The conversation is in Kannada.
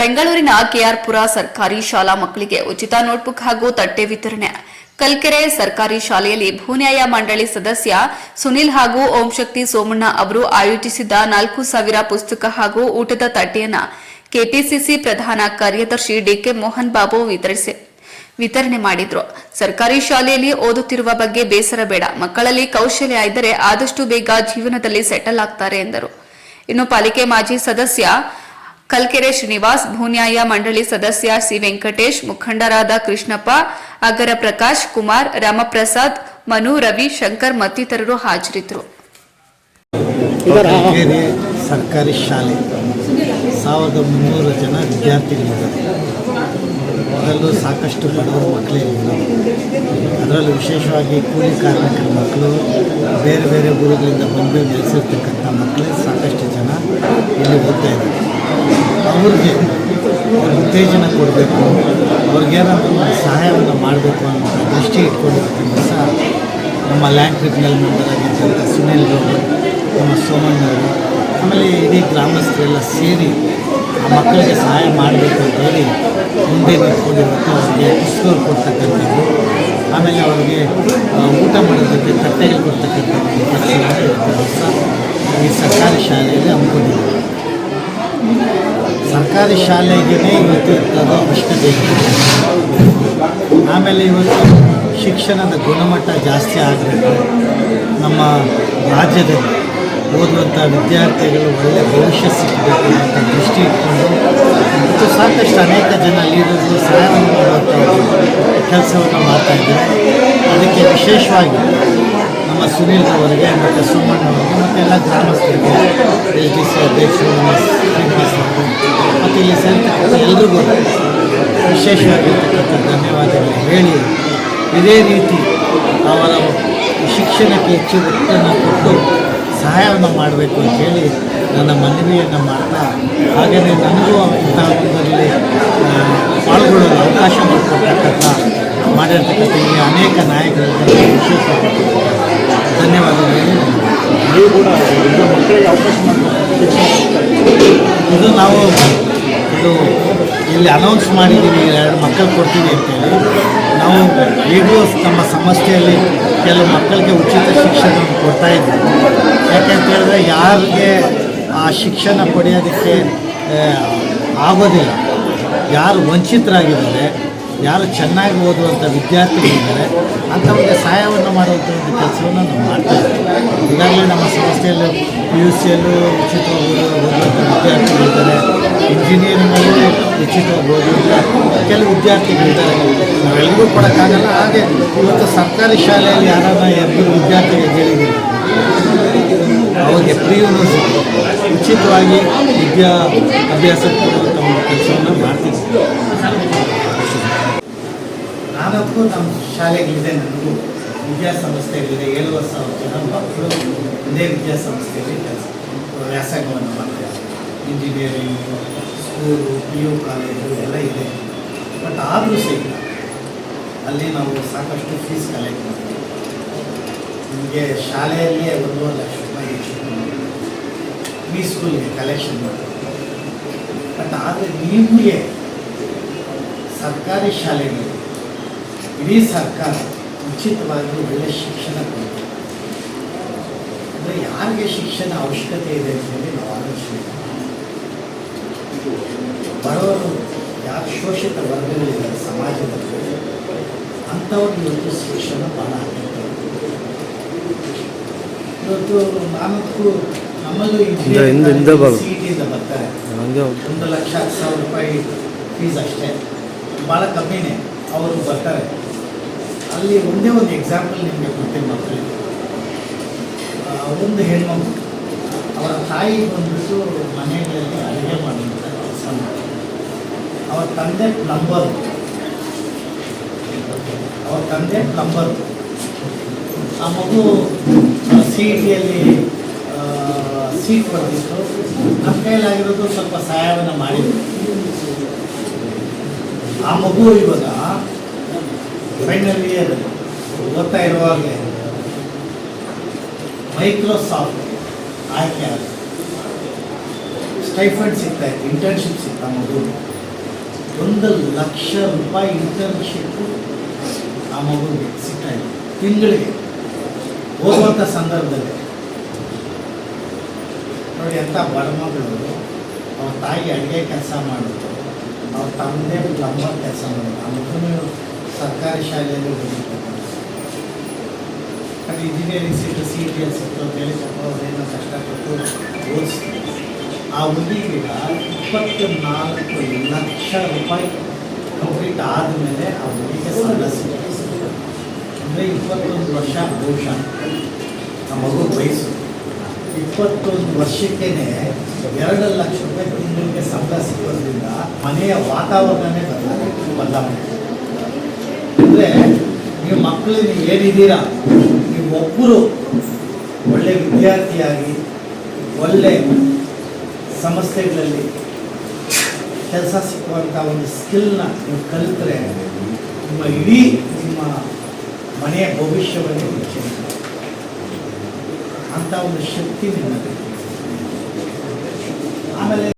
ಬೆಂಗಳೂರಿನ ಕೆಆರ್ಪುರ ಸರ್ಕಾರಿ ಶಾಲಾ ಮಕ್ಕಳಿಗೆ ಉಚಿತ ನೋಟ್ಬುಕ್ ಹಾಗೂ ತಟ್ಟೆ ವಿತರಣೆ. ಕಲ್ಕೆರೆ ಸರ್ಕಾರಿ ಶಾಲೆಯಲ್ಲಿ ಭೂನ್ಯಾಯ ಮಂಡಳಿ ಸದಸ್ಯ ಸುನಿಲ್ ಹಾಗೂ ಓಂ ಶಕ್ತಿ ಸೋಮಣ್ಣ ಅವರು ಆಯೋಜಿಸಿದ್ದ ನಾಲ್ಕು ಸಾವಿರ ಪುಸ್ತಕ ಹಾಗೂ ಊಟದ ತಟ್ಟೆಯನ್ನು ಕೆಪಿಸಿಸಿ ಪ್ರಧಾನ ಕಾರ್ಯದರ್ಶಿ ಡಿಕೆ ಮೋಹನ್ ಬಾಬು ವಿತರಿಸಿ, ವಿತರಣೆ ಮಾಡಿದ್ರು. ಸರ್ಕಾರಿ ಶಾಲೆಯಲ್ಲಿ ಓದುತ್ತಿರುವ ಬಗ್ಗೆ ಬೇಸರ ಬೇಡ. ಮಕ್ಕಳಲ್ಲಿ ಕೌಶಲ್ಯ ಇದ್ದರೆ ಆದಷ್ಟು ಬೇಗ ಜೀವನದಲ್ಲಿ ಸೆಟಲ್ ಆಗ್ತಾರೆ ಎಂದರು. ಇನ್ನು ಪಾಲಿಕೆ ಮಾಜಿ ಸದಸ್ಯ ಕಲ್ಕೆರೆ ಶ್ರೀನಿವಾಸ್ ಭೂನ್ಯಾಯ ಮಂಡಳಿ ಸದಸ್ಯ ಸಿ ವೆಂಕಟೇಶ್, ಮುಖಂಡರಾದ ಕೃಷ್ಣಪ್ಪ, ಅಗರ ಪ್ರಕಾಶ್ ಕುಮಾರ್, ರಾಮಪ್ರಸಾದ್, ಮನು ರವಿ, ಶಂಕರ್ ಮತ್ತಿತರರು ಹಾಜರಿದ್ದರು. ಸರ್ಕಾರಿ ಶಾಲೆ ಸಾವಿರದ ಮುನ್ನೂರು ಜನ ವಿದ್ಯಾರ್ಥಿಗಳಿದ್ದಾರೆ. ಅದರಲ್ಲೂ ಸಾಕಷ್ಟು ಬಡವರು ಮಕ್ಕಳೇ ಅದರಲ್ಲೂ ವಿಶೇಷವಾಗಿ ಕೂಲಿ ಕಾರ್ಮಿಕರ ಮಕ್ಕಳು, ಬೇರೆ ಬೇರೆ ಊರುಗಳಿಂದ ಬಂದು ನೆಲೆಸಿರ್ತಕ್ಕಂಥ ಮಕ್ಕಳೇ ಸಾಕಷ್ಟು ಜನ ಇಲ್ಲಿ ಓದ್ತಾ ಇದ್ದಾರೆ. ಅವ್ರಿಗೆ ಉತ್ತೇಜನ ಕೊಡಬೇಕು. ಅವ್ರಿಗೇನಾದರೂ ಸಹಾಯವನ್ನು ಮಾಡಬೇಕು ಅನ್ನೋ ದೃಷ್ಟಿ ಇಟ್ಕೊಂಡಿರ್ತೀನಿ ಸಹ ನಮ್ಮ ಲ್ಯಾಂಡ್ ಟ್ರಿಬ್ಯುನಲ್ ಮೆಂಬರ್ ಆಗಿರ್ತಕ್ಕಂಥ ಸುನೀಲ್ ಗೌಡ್ರು, ನಮ್ಮ ಸೋಮಣ್ಣವರು ಆಮೇಲೆ ಇಡೀ ಗ್ರಾಮಸ್ಥರೆಲ್ಲ ಸೇರಿ ಆ ಮಕ್ಕಳಿಗೆ ಸಹಾಯ ಮಾಡಬೇಕು ಅಂತ ಹೇಳಿ ಮುಂದೆ ನಿಂತ್ಕೊಂಡಿರುವಂಥ ಅವರಿಗೆ ಪುಸ್ತಕ ಕೊಡ್ತಕ್ಕಂಥದ್ದು. ಆಮೇಲೆ ಅವ್ರಿಗೆ ಊಟ ಮಾಡೋದಕ್ಕೆ ತಟ್ಟೆಗಳು ಕೊಡ್ತಕ್ಕಂಥದ್ದು. ಈ ಸರ್ಕಾರಿ ಶಾಲೆಯಲ್ಲಿ ಹಮ್ಮಿಕೊಂಡಿದ್ದೀವಿ ಸರ್ಕಾರಿ ಶಾಲೆಗೇ ಇವತ್ತು ಇರ್ತದ ಅವಶ್ಯಕತೆ ಆಮೇಲೆ ಇವತ್ತು ಶಿಕ್ಷಣದ ಗುಣಮಟ್ಟ ಜಾಸ್ತಿ ಆಗಬೇಕು. ನಮ್ಮ ರಾಜ್ಯದಲ್ಲಿ ಓದುವಂಥ ವಿದ್ಯಾರ್ಥಿಗಳು ಒಳ್ಳೆಯ ಭವಿಷ್ಯ ಸಿಗಬೇಕು ಅಂತ ದೃಷ್ಟಿ ಇಟ್ಕೊಂಡು ಮತ್ತು ಸಾಕಷ್ಟು ಅನೇಕ ಜನ ಲೀಡರ್ಗಳು ಸಹಾಯವನ್ನು ಮಾಡುವಂಥ ಕೆಲಸವನ್ನು ಮಾಡ್ತಾ ಇದ್ದಾರೆ. ಅದಕ್ಕೆ ವಿಶೇಷವಾಗಿ ನಮ್ಮ ಸುನೀಲ್ ಅವರಿಗೆ ಮತ್ತು ಸೋಮಣ್ಣ ಅವರಿಗೆ ಮತ್ತು ಎಲ್ಲ ಗ್ರಾಮಸ್ಥರಿಗೆ, ಎಸ್ ಡಿ ಸಿ ಅಧ್ಯಕ್ಷರು ನಮ್ಮ ಶ್ರೀನಿವಾಸ್ ಅವರು ಮತ್ತು ಇಲ್ಲಿ ಸೇರ್ತಕ್ಕಂಥ ಎಲ್ರಿಗೂ ವಿಶೇಷವಾಗಿರ್ತಕ್ಕಂಥ ಧನ್ಯವಾದಗಳು ಹೇಳಿ. ಇದೇ ರೀತಿ ಅವರ ಶಿಕ್ಷಣಕ್ಕೆ ಹೆಚ್ಚು ಒತ್ತನ್ನು ಕೊಟ್ಟು ಸಹಾಯವನ್ನು ಮಾಡಬೇಕು ಅಂತ ಹೇಳಿ ನನ್ನ ಮನವಿಯನ್ನು ಮಾಡ್ತಾ ಹಾಗೆಯೇ ನನಗೂ ಇಂಥ ಒಂದರಲ್ಲಿ ಪಾಲ್ಗೊಳ್ಳಲು ಅವಕಾಶ ಮಾಡಿಕೊಡ್ತಕ್ಕಂಥ ಮಾಡಿರ್ತಕ್ಕಂಥ ಈ ಅನೇಕ ನಾಯಕರಿಗೆ ವಿಶೇಷವಾಗಿ ಧನ್ಯವಾದಗಳು ನೀವು ಕೂಡ ಇದು ನಾವು ಇದು ಇಲ್ಲಿ ಅನೌನ್ಸ್ ಮಾಡಿದ್ದೀವಿ ಎರಡು ಮಕ್ಕಳು ಕೊಡ್ತೀವಿ ಅಂತೇಳಿ. ನಾವು ಈಗಲೂ ನಮ್ಮ ಸಂಸ್ಥೆಯಲ್ಲಿ ಕೆಲವು ಮಕ್ಕಳಿಗೆ ಉಚಿತ ಶಿಕ್ಷಣವನ್ನು ಕೊಡ್ತಾ ಇದ್ದೀವಿ. ಯಾಕೆಂತ ಹೇಳಿದ್ರೆ ಯಾರಿಗೆ ಆ ಶಿಕ್ಷಣ ಪಡೆಯೋದಕ್ಕೆ ಆಗೋದಿಲ್ಲ. ಯಾರು ವಂಚಿತರಾಗಿದ್ದಾರೆ, ಯಾರು ಚೆನ್ನಾಗಿ ಓದುವಂಥ ವಿದ್ಯಾರ್ಥಿಗಳಿದ್ದಾರೆ, ಅಂಥವ್ರಿಗೆ ಸಹಾಯವನ್ನು ಮಾಡುವಂಥ ಒಂದು ಕೆಲಸವನ್ನು ನಾವು ಮಾಡ್ತಾ ಇದ್ದೀವಿ. ಈಗಾಗಲೇ ನಮ್ಮ ಸಂಸ್ಥೆಯಲ್ಲೂ ಪಿ ಯು ಸಿಯಲ್ಲೂ ಓದು- ಓದುವಂಥ ವಿದ್ಯಾರ್ಥಿಗಳಿದ್ದಾರೆ. ಇಂಜಿನಿಯರಿಂಗಲ್ಲೂ ಉಚಿತವಾಗಿ ಕೆಲವು ವಿದ್ಯಾರ್ಥಿಗಳಿದ್ದಾರೆ. ನಾವೆಲ್ಲರೂ ಕೊಡೋಕ್ಕಾಗಲ್ಲ ಹಾಗೆ ಇವತ್ತು ಸರ್ಕಾರಿ ಶಾಲೆಯಲ್ಲಿ ಯಾರನ್ನ ಇಬ್ಬರು ವಿದ್ಯಾರ್ಥಿಗೆ ಹೇಳಿದ್ದೀವಿ ಅವ್ರಿಗೆ ಯೂನಿವರ್ಸಿಟಿ ಉಚಿತವಾಗಿ ವಿದ್ಯಾ ಅಭ್ಯಾಸ ಕೊಡುವಂಥ ಒಂದು ಕೆಲಸವನ್ನು ಮಾಡ್ತಿದ್ದೀವಿ. ನಾನಕ್ಕೂ ನಮ್ಮ ಶಾಲೆಗಳಿದೆ ನನಗೂ ವಿದ್ಯಾಸಂಸ್ಥೆಗಳಿದೆ ಏಳು ವರ್ಷ ಜನ ಮಕ್ಕಳು ಒಂದೇ ವಿದ್ಯಾಸಂಸ್ಥೆಯಲ್ಲಿ ಕೆಲಸ, ವ್ಯಾಸಂಗವನ್ನು ಮಾಡ್ತಾರೆ engineering school P U college ಎಲ್ಲ ಇದೆ. ಬಟ್ ಆದರೂ ಸಹಿತ ಅಲ್ಲಿ ನಾವು ಸಾಕಷ್ಟು ಫೀಸ್ ಕಲೆಕ್ಟ್ ಮಾಡ್ತೀವಿ. ನಿಮಗೆ ಶಾಲೆಯಲ್ಲಿಯೇ ಒಂದು ಲಕ್ಷ ರೂಪಾಯಿ ಪ್ರೀ ಸ್ಕೂಲ್ಗೆ ಕಲೆಕ್ಷನ್ ಮಾಡ್ತೀವಿ. ಬಟ್ ಆದರೆ ನಿಮಗೆ ಸರ್ಕಾರಿ ಶಾಲೆಗಳು ಇಡೀ ಸರ್ಕಾರ ಉಚಿತವಾಗಿ ಒಳ್ಳೆ ಶಿಕ್ಷಣ ಕೊಡ್ತೀವಿ ಅಂದರೆ ಯಾರಿಗೆ ಶಿಕ್ಷಣ ಅವಶ್ಯಕತೆ ಇದೆ ಅಂತೇಳಿ ನಾವು ಆಲೋಚನೆ. ಬಡವರು ಯಾಕೆ ಶೋಷಿತ ವರ್ಗಗಳಿದ್ದಾರೆ ಸಮಾಜದಲ್ಲಿ ಅಂಥವ್ರಿಗೆ ಇವತ್ತು ಶಿಕ್ಷಣ ಬಹಳ ಇವತ್ತು ನಾಲ್ಕು ನಮ್ಮಲ್ಲೂ ಹಿಂದೆ- ಹಿಂದೆ- ಹಿಂದೆ ಬರು. ಸಿ ಟಿಯಿಂದ ಬರ್ತಾರೆ ಒಂದು ಲಕ್ಷ ಹತ್ತು ಸಾವಿರ ರೂಪಾಯಿ ಫೀಸ್ ಅಷ್ಟೇ. ಭಾಳ ಕಮ್ಮಿನೇ ಅವರು ಬರ್ತಾರೆ. ಅಲ್ಲಿ ಒಂದೇ ಒಂದು ಎಕ್ಸಾಂಪಲ್ ನಿಮಗೆ ಕೊಡ್ತೀನಿ ಮಕ್ಕಳಿಗೆ. ಒಂದು ಹೆಣ್ಮಗು ಅವರ ತಾಯಿ ಬಂದ್ಬಿಟ್ಟು ಮನೆಗಳಲ್ಲಿ ಅಡುಗೆ ಮಾಡಿದ್ರು. ಅವರ ತಂದೆ ಪ್ಲಂಬರ್ ಅವರ ತಂದೆ ಪ್ಲಂಬರ್ ಆ ಮಗು ಸಿ ಇ ಟಿಯಲ್ಲಿ ಸೀಟ್ ಬರ್ತಿತ್ತು ನಮ್ಮ ಕೈಲಾಗಿರೋದು ಸ್ವಲ್ಪ ಸಹಾಯವನ್ನು ಮಾಡಿದ್ರು. ಆ ಮಗು ಇವಾಗ ಫೈನಲ್ ಇಯರ್ ಓದ್ತಾ ಇರುವಾಗಲೇ ಮೈಕ್ರೋಸಾಫ್ಟ್ ಆಯ್ಕೆ ಆದ ಸ್ಟೈಫಂಡ್ ಸಿಗ್ತಾ ಇತ್ತು ಇಂಟರ್ನ್ಶಿಪ್ ಸಿಗ್ತಾ ಮಗು ಒಂದು ಲಕ್ಷ ರೂಪಾಯಿ ಇಂಟರ್ನ್ಶಿಪ್ಪು ಆ ಮಗುಗೆ ಸಿಗ್ತಾ ಇದೆ ತಿಂಗಳಿಗೆ ಹೋಗುವಂಥ ಸಂದರ್ಭದಲ್ಲಿ. ನೋಡಿ ಎಂಥ ಬಡ ಮಗಳು. ಅವ್ರ ತಾಯಿ ಅಡುಗೆ ಕೆಲಸ ಮಾಡೋದು ಅವ್ರ ತಂದೆ ಪ್ಲಂಬರ್ ಕೆಲಸ ಮಾಡೋದು ಆ ಮಗು ಸರ್ಕಾರಿ ಶಾಲೆಯಲ್ಲಿ ಹೋಗಿರ್ತಾರೆ ಅದು engineering seat C T L ಸಿಕ್ತು ಅಂತೇಳಿ ಪಾಪ ಅವ್ರೇನೋ ಕಷ್ಟಪಟ್ಟು ಓದಿಸ್ತಾರೆ. ಆ ಹುಡುಗಿಗೆ ಇಪ್ಪತ್ತು ನಾಲ್ಕು ಲಕ್ಷ ರೂಪಾಯಿ ಕಂಪ್ಲೀಟ್ ಆದಮೇಲೆ ಹುಡುಗಿಗೆ ಸಾಲ ಸಿಗುತ್ತೆ ಅಂದರೆ ಇಪ್ಪತ್ತೊಂದು ವರ್ಷ ಆ ಮಗು ವಯಸ್ಸು. ಇಪ್ಪತ್ತೊಂದು ವರ್ಷಕ್ಕೇ ಎರಡು ಲಕ್ಷ ರೂಪಾಯಿ ತಿಂಗಳಿಗೆ ಸಂಬಳ ಸಿಗೋದ್ರಿಂದ ಮನೆಯ ವಾತಾವರಣವೇ ಬದಲಾಗುತ್ತೆ ಬದಲಾವಣೆ. ಅಂದರೆ ನೀವು ಮಕ್ಕಳು, ನೀವು ಏನಿದ್ದೀರಾ? ನೀವು ಒಬ್ಬರು ಒಳ್ಳೆ ವಿದ್ಯಾರ್ಥಿಯಾಗಿ, ಒಳ್ಳೆ ಸಂಸ್ಥೆಗಳಲ್ಲಿ ಕೆಲಸ ಸಿಕ್ಕುವಂಥ ಒಂದು ಸ್ಕಿಲ್ನ ನೀವು ಕಲಿತ್ರೆ ನಿಮ್ಮ ಇಡೀ ನಿಮ್ಮ ಮನೆಯ ಭವಿಷ್ಯವನ್ನು ಮಾಡುತ್ತೆ. ಅಂಥ ಒಂದು ಶಕ್ತಿ ನಿಮ್ಮಲ್ಲಿ ಆಮೇಲೆ